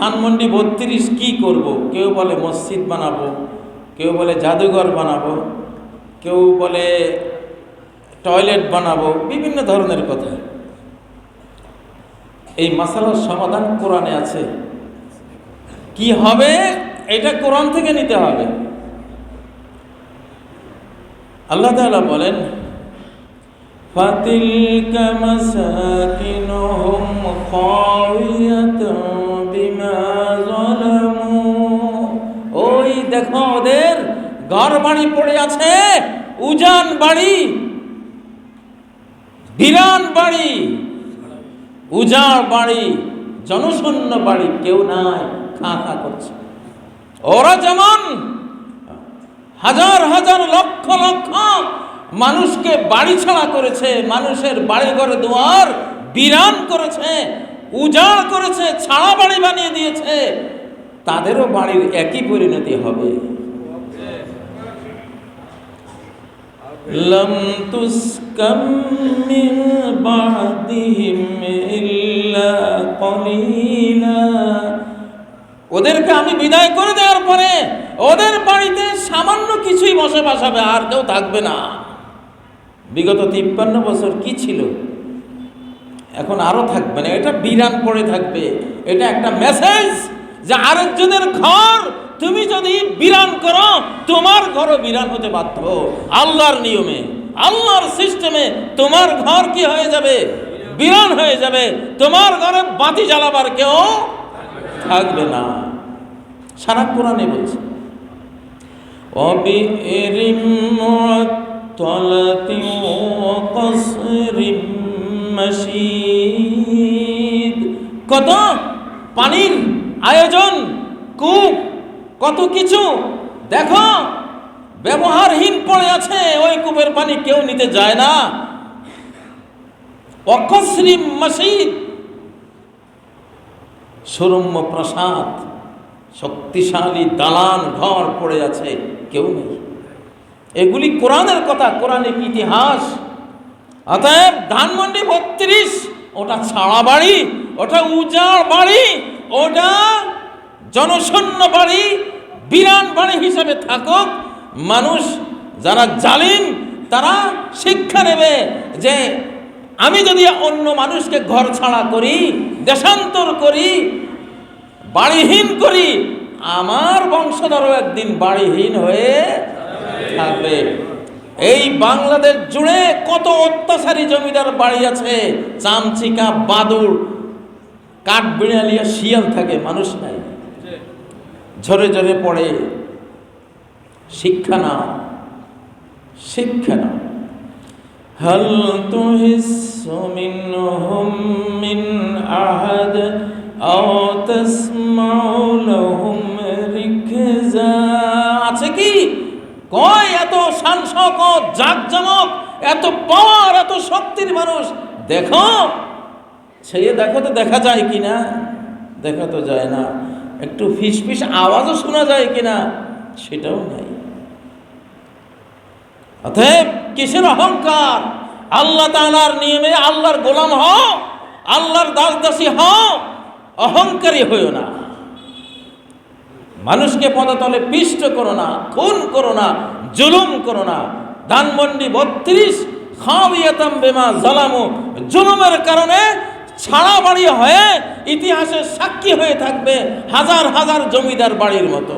ধানমন্ডি বত্রিশ কি করব। কেউ বলে মসজিদ বানাবো, কেউ বলে জাদুঘর বানাবো, কেউ বলে টয়লেট বানাবো, বিভিন্ন ধরনের কথা। এই মশালার সমাধান কোরআনে আছে। কি হবে? এটা কোরআন থেকে নিতে হবে। আল্লাহ তালা বলেন ফাতিল কামাসাকিনহুম খাওয়াতাম ঘর বাড়ি পড়ে আছে, উজান বাড়ি, বিরান বাড়ি, উজাড় বাড়ি, জনশূন্য বাড়ি, কেউ নাই, খা খা করছে। ওরা যেমন হাজার হাজার লক্ষ লক্ষ মানুষকে বাড়ি ছাড়া করেছে, মানুষের বাড়ি ঘরে দুয়ার বিরান করেছে, উজাড় করেছে, ছাড়া বাড়ি বানিয়ে দিয়েছে, তাদেরও বাড়ির একই পরিণতি হবে। لم تسكن من بعدهم إلا قليلا ওদেরকে আমি বিদায় করে দেওয়ার পরে ওদের বাড়িতে সামান্য কিছুই বসবাস হবে আর কেউ থাকবে না বিগত তিপ্পান্ন বছর কি ছিল এখন আরো থাকবে না এটা বিরান পড়ে থাকবে এটা একটা মেসেজ যে আরেকজনের ঘর তুমি যদি বিরান করো, তোমার ঘরও বিরান হতে বাধ্য। আল্লাহর নিয়মে, আল্লাহর সিস্টেমে তোমার ঘর কি হয়ে যাবে? বিরান হয়ে যাবে। তোমার ঘরে বাতি জ্বালাবার কেউ থাকবে না। সারা কোরআনে বলছে কত? পানির আয়োজন, কূপ কত কিছু? দেখো, ব্যবহারহীন পড়ে আছে, ওই কূপের পানি কেউ নিতে যায় না। অকশ্রিম মসজিদ সুরম্য প্রাসাদ, শক্তিশালী দালান ঘর পড়ে আছে, কেউ নেই। এগুলি কোরআনের কথা কোরআনিক ইতিহাস। অতএব ধানমন্ডি বত্রিশ, ওটা ছাড়া বাড়ি ওটা উজাড় বাড়ি ওটা জনশূন্য বাড়ি বিরান বাড়ি হিসেবে থাকুক, মানুষ যারা জালিম, তারা শিক্ষা নেবে যে আমি যদি অন্য মানুষকে ঘর ছাড়া করি, দেশান্তর করি, বাড়িহীন করি, আমার বংশধরও একদিন বাড়িহীন হয়ে থাকবে। এই বাংলাদেশ জুড়ে কত অত্যাচারী জমিদার বাড়ি আছে? চামচিকা বাদুর কাঠ বিড়ালিয়া শিয়াল থাকে, মানুষ নাই। ঝরে ঝরে পড়ে শিক্ষা না শিক্ষা না هل تحس منهم من أحد أو تسمع لهم ركزا আছে কি কয় এত সাংসকত জাকজমক এত পাওয়ার এত শক্তির মানুষ দেখো ছেয়ে দেখো তো দেখা যায় কি না দেখা তো যায় না একটু ফিস ফিস আওয়াজও শোনা যায় কিনা সেটাও নাই। অতএব কিসের অহংকার? আল্লাহ তাআলার নিয়মে আল্লাহর গোলাম হও, আল্লাহর দাস দাসী হও, অহংকারী হইও না। মানুষকে পদতলে পিষ্ট করো না, খুন করো না, জুলুম করো না। ধানমন্ডি বত্রিশ খাওয়াতাম বেমা জালামু। জুলুমের কারণে ছাড়া বাড়ি হয়ে ইতিহাসের সাক্ষী হয়ে থাকবে হাজার হাজার জমিদার বাড়ির মতো।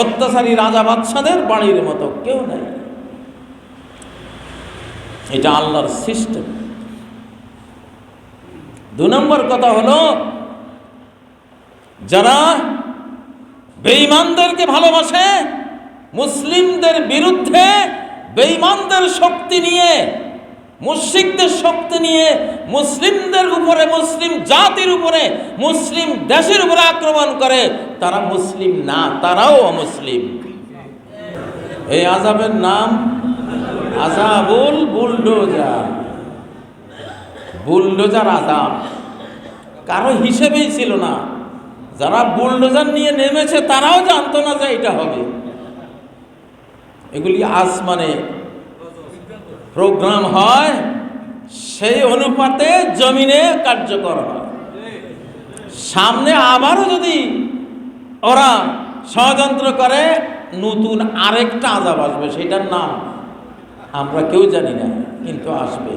অত্যাচারী রাজা বাদশাদের বাড়ির মতো, কেউ নাই। এটা আল্লাহর সিস্টেম। দু নম্বর কথা হলো, যারা বেঈমানদেরকে ভালোবাসে, মুসলিমদের বিরুদ্ধে বেঈমানদের শক্তি নিয়ে মুশরিকদের শক্তি নিয়ে মুসলিমদের উপরে, মুসলিম জাতির উপরে, মুসলিম দেশের উপরে আক্রমণ করে, তারা মুসলিম না, তারাও অমুসলিম। এই আজাবের নাম আজাবুল বুলডোজার। বুলডোজার আজাব। কারও হিসেবেই ছিল না। যারা বুলডোজার নিয়ে নেমেছে, তারাও জানতো না যে এটা হবে। এগুলি আসমানে প্রোগ্রাম হয়, সেই অনুপাতে জমিনে কার্যকর হয়। সামনে আবারও যদি ওরা ষড়যন্ত্র করে, নতুন আরেকটা আজাব আসবে, সেটার নাম আমরা কেউ জানি না, কিন্তু আসবে।